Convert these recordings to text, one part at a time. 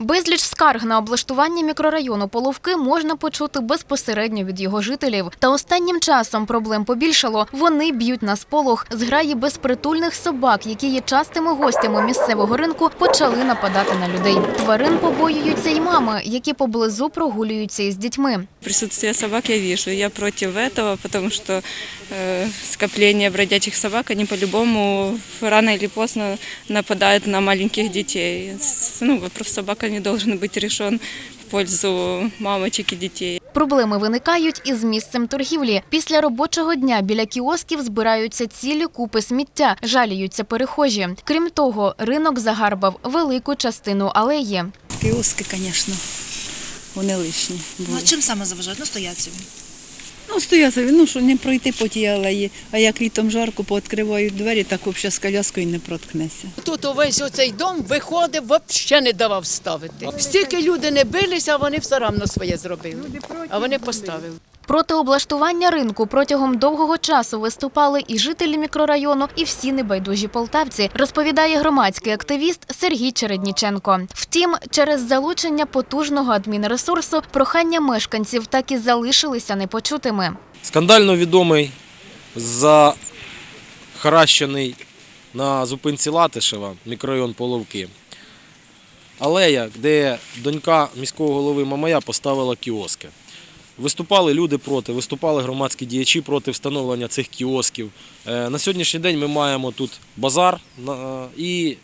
Безліч скарг на облаштування мікрорайону Половки можна почути безпосередньо від його жителів. Та останнім часом проблем побільшало. Вони б'ють на сполох. Зграї безпритульних собак, які є частими гостями місцевого ринку, почали нападати на людей. Тварин побоюються й мами, які поблизу прогулюються із дітьми. Присутствие собак я вижу. Я против этого, потому что э, скопление бродячих собак, они по-любому рано или поздно нападают на маленьких детей. С- Ну, вопрос собаками должен быть решен в пользу мамочек и детей. Проблеми виникають із місцем торгівлі. Після робочого дня біля кіосків збираються цілі купи сміття, жаліються перехожі. Крім того, ринок загарбав велику частину алеї. Кіоски, звісно, вони лишні. Ну, Були. а чим саме заважають? Ну, стоять собі. Ну, стоять собі, ну що не пройти по тій алеї, а як літом жарко, пооткривають двері, так взагалі з коляскою не проткнеться. Тут увесь оцей дом виходив, взагалі не давав ставити. Стільки люди не билися, а вони все равно своє зробили. А вони поставили. Проти облаштування ринку протягом довгого часу виступали і жителі мікрорайону, і всі небайдужі полтавці, розповідає громадський активіст Сергій Чередніченко. Втім, через залучення потужного адмінресурсу прохання мешканців так і залишилися непочутими. Скандально відомий захаращений на зупинці Латишева, мікрорайон Половки. Алея, де донька міського голови Мамая поставила кіоски. Виступали люди проти, виступали громадські діячі проти встановлення цих кіосків. Е, На сьогоднішній день ми маємо тут базар і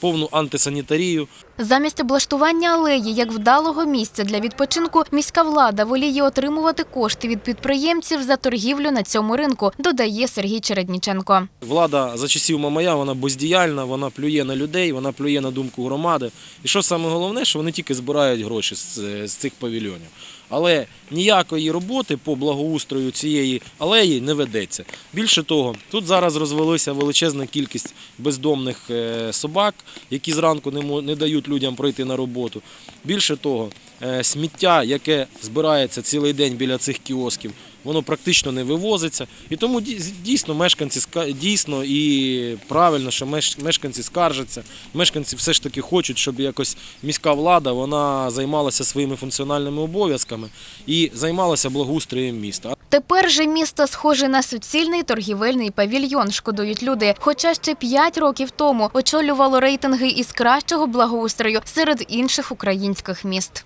повну антисанітарію. Замість облаштування алеї як вдалого місця для відпочинку, міська влада воліє отримувати кошти від підприємців за торгівлю на цьому ринку, додає Сергій Чередніченко. Влада за часів Мамая вона бездіяльна, вона плює на людей, вона плює на думку громади. І що саме головне, що вони тільки збирають гроші з, цих павільйонів. Але ніякої роботи по благоустрою цієї алеї не ведеться. Більше того, тут зараз розвелася величезна кількість бездомних е, собак, які зранку не, не дають людям пройти на роботу. Більше того, е, сміття, яке збирається цілий день біля цих кіосків, воно практично не вивозиться. І тому дій- дійсно мешканці дійсно і правильно, що меш- мешканці скаржаться. Мешканці все ж таки хочуть, щоб якось міська влада вона займалася своїми функціональними обов'язками і займалася благоустроєм міста. Тепер же місто схоже на суцільний торгівельний павільйон, шкодують люди. Хоча ще п'ять років тому очолювало рейтинги із кращого благоустрою серед інших українських міст.